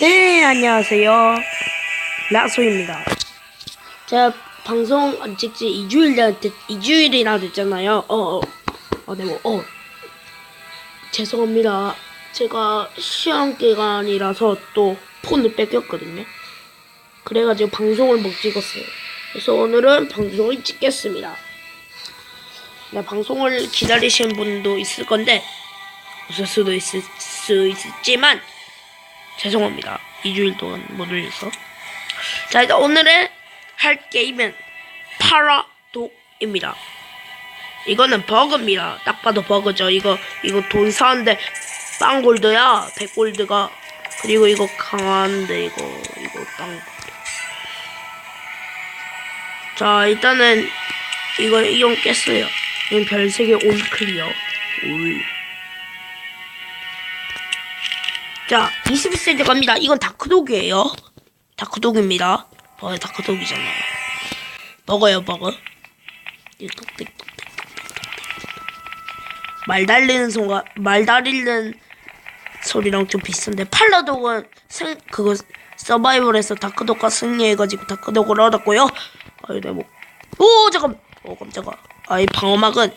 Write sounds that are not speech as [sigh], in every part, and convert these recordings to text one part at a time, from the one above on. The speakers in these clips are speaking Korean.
네, 안녕하세요. 라소입니다. 제가 방송 안 찍지 2주일, 됐, 2주일이나 됐잖아요. 어, 어. 어, 네, 뭐, 어. 죄송합니다. 제가 시험 기간이라서 또 폰을 뺏겼거든요. 그래가지고 방송을 못 찍었어요. 그래서 오늘은 방송을 찍겠습니다. 네, 방송을 기다리시는 분도 있을 건데, 없을 수도 있을 수 있지만, 죄송합니다. 2주일 동안 못 올려서. 자, 일단 오늘의 할 게임은 파라독입니다. 이거는 버그입니다. 딱 봐도 버그죠. 이거, 이거 돈 사는데 빵골드야. 100골드가. 그리고 이거 강한데, 이거, 이거 빵. 자, 일단은 이거 이용 깼어요. 이건 별 3개 올 클리어. 올. 자, 21세대 갑니다. 이건 다크독이에요. 다크독입니다. 어, 다크독이잖아요. 먹어요, 먹어. 말 달리는 소가, 말 달리는 소리랑 좀 비슷한데, 팔라독은 승, 그거, 서바이벌에서 다크독과 승리해가지고 다크독을 얻었고요. 아유, 내 목. 오, 잠깐! 오, 깜짝아. 아, 이 방어막은,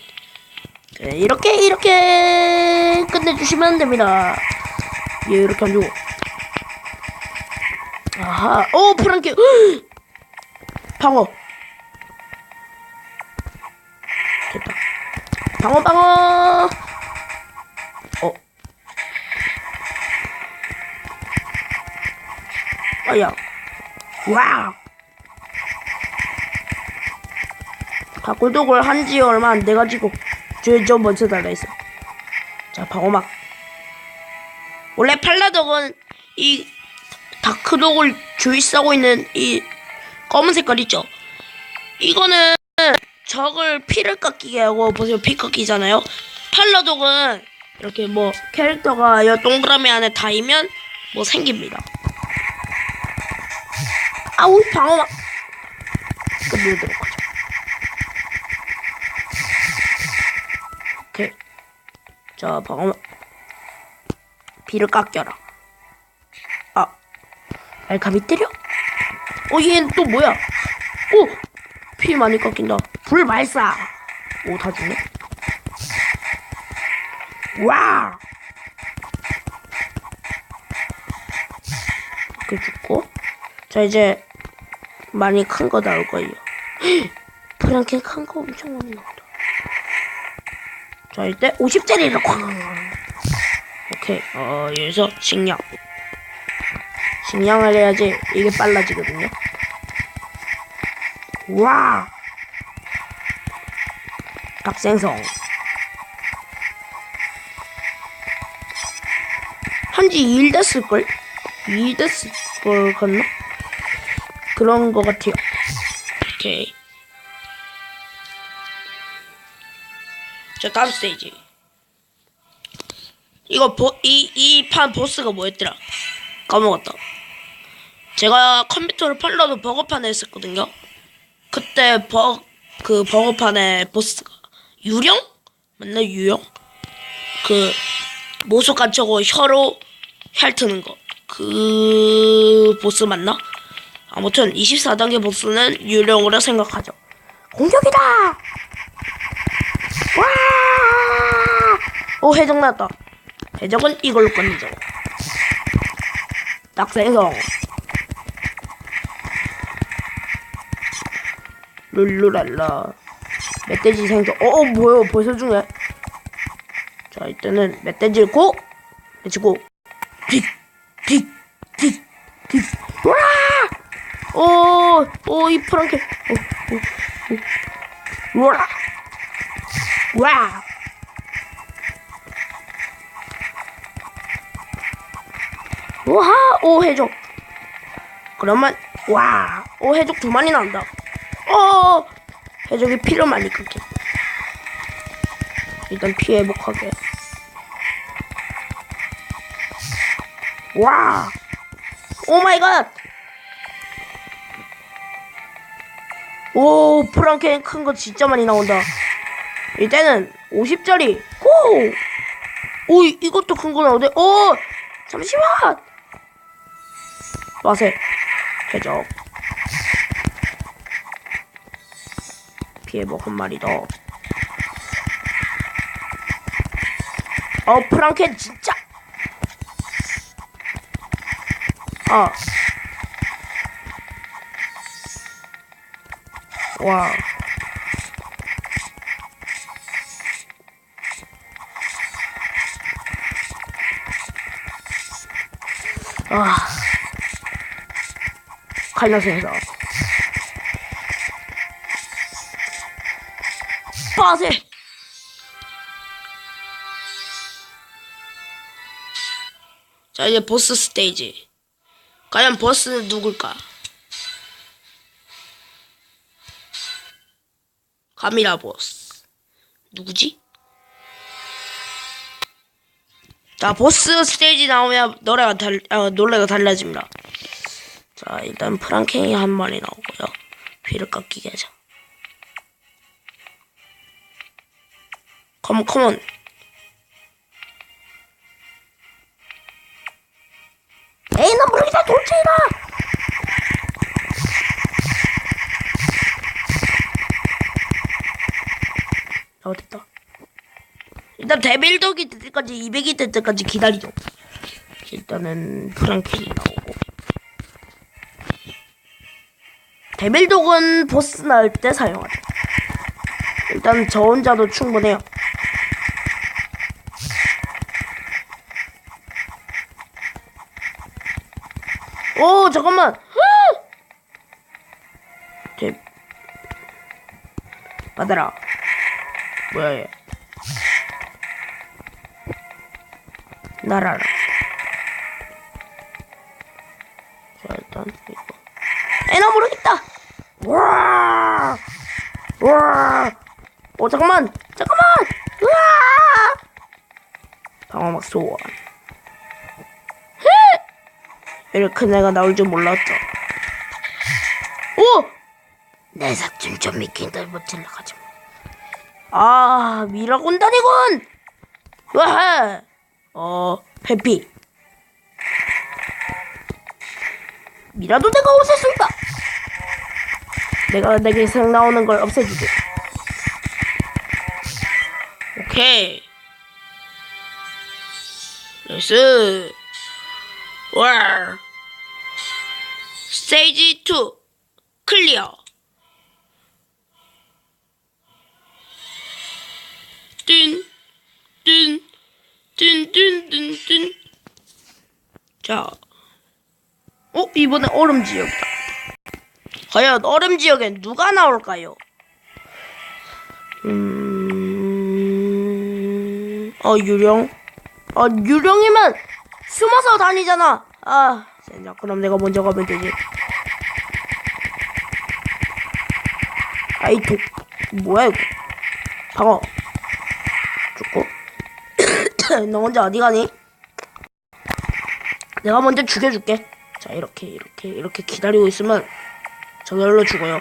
네, 이렇게, 이렇게 끝내주시면 됩니다. 얘 이렇게 안 주고. 아하. 오, 프랑키. [gasps] 방어. 됐다. 방어, 방어. 어. 아야. 와우. 다골독을 한지 얼마 안 돼가지고 저저 먼저 달라했어. 자, 방어막. 원래 팔라덕은 이 다크독을 주입하고 있는 이 검은 색깔 있죠? 이거는 적을 피를 깎이게 하고 보세요 피 깎이잖아요. 팔라독은 이렇게 뭐 캐릭터가 이 동그라미 안에 닿으면 뭐 생깁니다. 아우 방어막 끝내도록 하죠. 오케이. 자 방어막 비를 깎여라. 아, 알카비 때려? 어, 얘는 또 뭐야? 오! 피 많이 깎인다. 불 발사! 오, 다 죽네. 와! 이렇게 죽고. 자, 이제 많이 큰 거 나올 거예요. [gasps] 프랑켄 큰 거 엄청 많이 나온다. 자, 이때 50짜리를 쾅! 오케이. 어, 여기서 식량. 식량을 해야지 이게 빨라지거든요. 와! 닭생성. 한지 2일 됐을걸? 2일 됐을걸, 같나? 그런 거 같아요. 오케이. 자, 다음 스테이지. 이거 보, 이, 이 판 보스가 뭐였더라? 까먹었다. 제가 컴퓨터를 팔러도 버거판에 했었거든요. 그때 버, 그 버거판의 보스가 유령? 맞나 유령? 그 모속 간척고 혀로 핥트는 거. 그 보스 맞나? 아무튼 24단계 보스는 유령으로 생각하죠. 공격이다! 와! 오 해적 나왔다. 해적은 이걸로 끝내죠. 낙생성. 룰루랄라. 멧돼지 생성. 어, 어 뭐야? 벌써 중에. 자, 이때는 멧돼지를 고! 맺히고. 딕! 딕! 딕! 딕! 와! 오! 오, 이 프랑케. 오, 오, 오. 와! 와! 우와 오 해적. 그러면 와 오 해적 두 마리 나온다. 어 해적이 피를 많이 끓게. 일단 피 회복하게. 와 오 마이 갓. 오 프랑켄 큰 거 진짜 많이 나온다. 이때는 50짜리. 고! 오 이것도 큰 거 나오네. 오 잠시만 빠세. 해적. 피해복 한 마리 더. 어, 프랑켄 진짜. 아. 와. 아. 칼려서해서 빠세. 자 이제 보스 스테이지. 과연 보스는 누굴까? 카미라 보스. 누구지? 자 보스 스테이지 나오면 노래가 달 어, 노래가 달라집니다. 자 일단 프랑켄이 한 마리 나오고요. 피를 깎이게 하자. 컴온 컴온. 에이 나 모르겠다 돌체이다. 어 됐다. 일단 데빌독이 될 때까지 200이 될 때까지 기다리죠. 일단은 프랑켄이 나오고. 데빌독은 보스 나올 때 사용하죠. 일단 저 혼자도 충분해요. 오 잠깐만. [gasps] 데 받아라. 뭐야 얘? 날아라. 자 일단 이거. 에나 모르겠다. 와, 와. 오 잠깐만, 잠깐만. 으아. 방어막 소원. 이렇게 내가 나올 줄 몰랐죠. 오! 내 사촌 좀 믿긴다 못질러 가지 뭐. 아 미라군단이군. 와, 어 해피. 미라도 내가 없앴습니다. 내가 내게 생 나오는 걸 없애주지. 오케이. 나이스. 와. 스테이지 2 클리어. 뚠, 뚠, 뚠, 뚠, 뚠, 뚠. 자, 어 이번에 얼음 지역이다. 과연 얼음 지역엔 누가 나올까요? 음, 어 유령. 어 유령이면 숨어서 다니잖아. 아, 진짜 그럼 내가 먼저 가면 되지. 아이 독 뭐야 이거? 방어. 죽고. [coughs] 너 혼자 어디 가니? 내가 먼저 죽여줄게. 자 이렇게 이렇게 이렇게 기다리고 있으면 저절로 죽어요.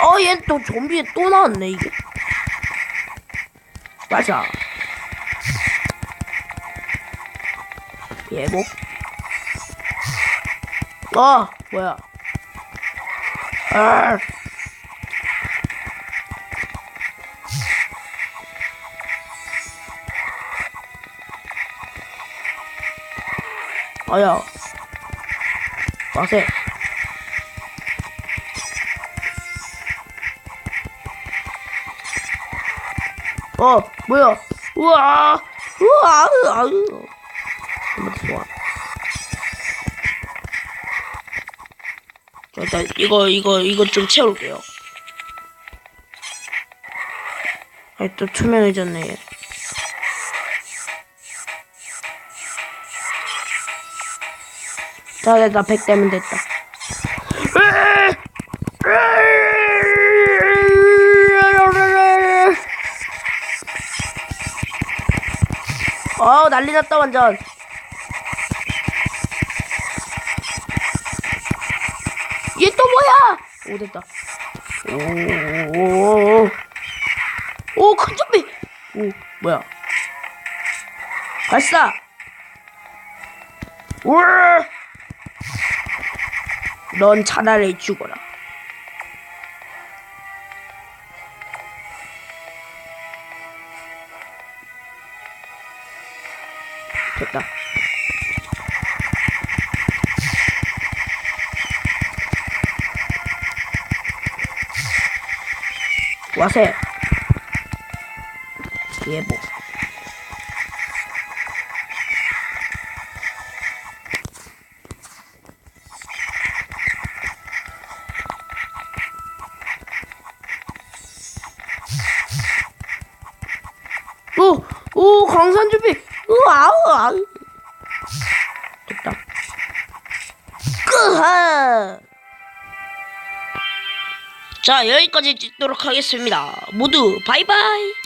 어, 얘 또 좀비 또 나왔네 이게. 맞아. 예복. 아, 뭐야? 아. 아야. 와세. 어, 뭐야? 우와, 우와. 한번 좋아. 자, 일단 이거 이거 이거 좀 채울게요. 아, 또 투명해졌네. 얘. 자, 됐다. 100 되면 됐다. 난리 났다, 완전. 얘 또 뭐야? 오, 됐다. 오, 오, 큰 좀비. 오, 뭐야? 발사. 우와! 넌 차라리 죽어라. 와세. 예보. 오, 오, 광산 준비. 우, 아우, 아우. 됐다. 끄하. 자, 여기까지 찍도록 하겠습니다. 모두 바이바이.